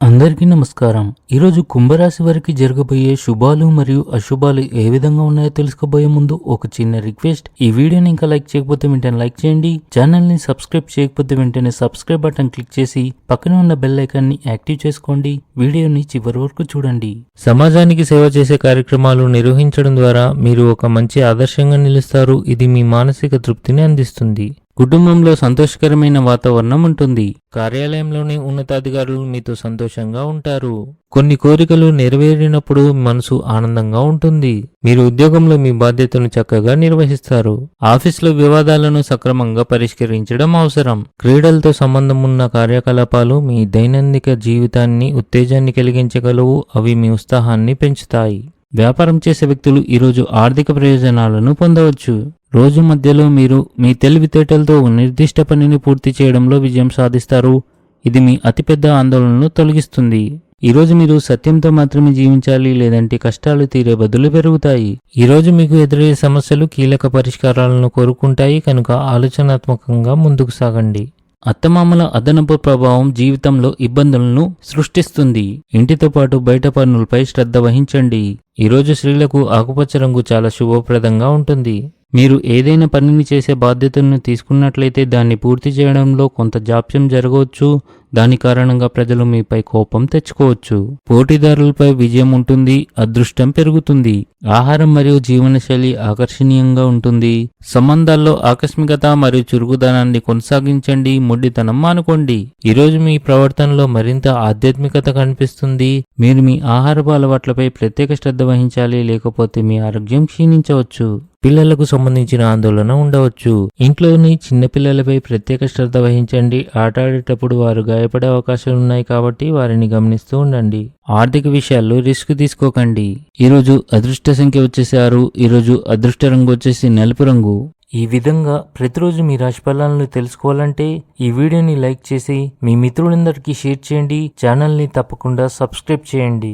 అందరికీ నమస్కారం. ఈరోజు కుంభరాశి వారికి జరగబోయే శుభాలు మరియు అశుభాలు ఏ విధంగా ఉన్నాయో తెలుసుకోబోయే ముందు ఒక చిన్న రిక్వెస్ట్. ఈ వీడియోని ఇంకా లైక్ చేయకపోతే వెంటనే లైక్ చేయండి. ఛానల్ని సబ్స్క్రైబ్ చేయకపోతే వెంటనే సబ్స్క్రైబ్ బటన్ క్లిక్ చేసి పక్కన ఉన్న బెల్ ఐకాన్ని యాక్టివ్ చేసుకోండి. వీడియోని చివరి వరకు చూడండి. సమాజానికి సేవ చేసే కార్యక్రమాలు నిర్వహించడం ద్వారా మీరు ఒక మంచి ఆదర్శంగా నిలుస్తారు. ఇది మీ మానసిక తృప్తిని అందిస్తుంది. కుటుంబంలో సంతోషకరమైన వాతావరణం ఉంటుంది. కార్యాలయంలోని ఉన్నతాధికారులు మీతో సంతోషంగా ఉంటారు. కొన్ని కోరికలు నెరవేరినప్పుడు మనసు ఆనందంగా ఉంటుంది. మీరు ఉద్యోగంలో మీ బాధ్యతను చక్కగా నిర్వహిస్తారు. ఆఫీసులో వివాదాలను సక్రమంగా పరిష్కరించడం అవసరం. క్రీడలతో సంబంధం ఉన్న కార్యకలాపాలు మీ దైనందిక జీవితాన్ని ఉత్తేజాన్ని కలిగించగలవు. అవి మీ ఉత్సాహాన్ని పెంచుతాయి. వ్యాపారం చేసే వ్యక్తులు ఈరోజు ఆర్థిక ప్రయోజనాలను పొందవచ్చు. రోజు మధ్యలో మీరు మీ తెలివితేటలతో ఒక నిర్దిష్ట పనిని పూర్తి చేయడంలో విజయం సాధిస్తారు. ఇది మీ అతిపెద్ద ఆందోళనను తొలగిస్తుంది. ఈరోజు మీరు సత్యంతో మాత్రమే జీవించాలి లేదంటే కష్టాలు తీరే బదులు పెరుగుతాయి. ఈరోజు మీకు ఎదురయ్యే సమస్యలు కీలక పరిష్కారాలను కోరుకుంటాయి. కనుక ఆలోచనాత్మకంగా ముందుకు సాగండి. అత్తమామల అదనపు ప్రభావం జీవితంలో ఇబ్బందులను సృష్టిస్తుంది. ఇంటితో పాటు బయట పనులపై శ్రద్ధ వహించండి. ఈరోజు స్త్రీలకు ఆకుపచ్చ రంగు చాలా శుభప్రదంగా ఉంటుంది. మీరు ఏదైనా పనిని చేసే బాధ్యతను తీసుకున్నట్లయితే దాన్ని పూర్తి చేయడంలో కొంత జాప్యం జరగవచ్చు. దాని కారణంగా ప్రజలు మీపై కోపం తెచ్చుకోవచ్చు. పోటీదారులపై విజయం ఉంటుంది అదృష్టం పెరుగుతుంది. ఆహారం మరియు జీవనశైలి ఆకర్షణీయంగా ఉంటుంది. సంబంధాల్లో ఆకస్మికత మరియు చురుకుదనాన్ని కొనసాగించండి ముడ్డితనం మానుకోండి. ఈరోజు మీ ప్రవర్తనలో మరింత ఆధ్యాత్మికత కనిపిస్తుంది. మీరు మీ ఆహారపు అలవాట్లపై ప్రత్యేక శ్రద్ధ వహించాలి లేకపోతే మీ ఆరోగ్యం క్షీణించవచ్చు. పిల్లలకు సంబంధించిన ఆందోళన ఉండవచ్చు. ఇంట్లోని చిన్నపిల్లలపై ప్రత్యేక శ్రద్ధ వహించండి. ఆట ఆడేటప్పుడు వారు గాయపడే అవకాశాలు ఉన్నాయి కాబట్టి వారిని గమనిస్తూ ఉండండి. ఆర్థిక విషయాల్లో రిస్క్ తీసుకోకండి. ఈరోజు అదృష్ట సంఖ్య వచ్చేసి ఆరు ఈరోజు అదృష్ట రంగు వచ్చేసి నలుపు రంగు. ఈ విధంగా ప్రతిరోజు మీ రాశి ఫలాలను తెలుసుకోవాలంటే ఈ వీడియోని లైక్ చేసి మీ మిత్రులందరికీ షేర్ చేయండి. ఛానల్ని తప్పకుండా సబ్స్క్రైబ్ చేయండి.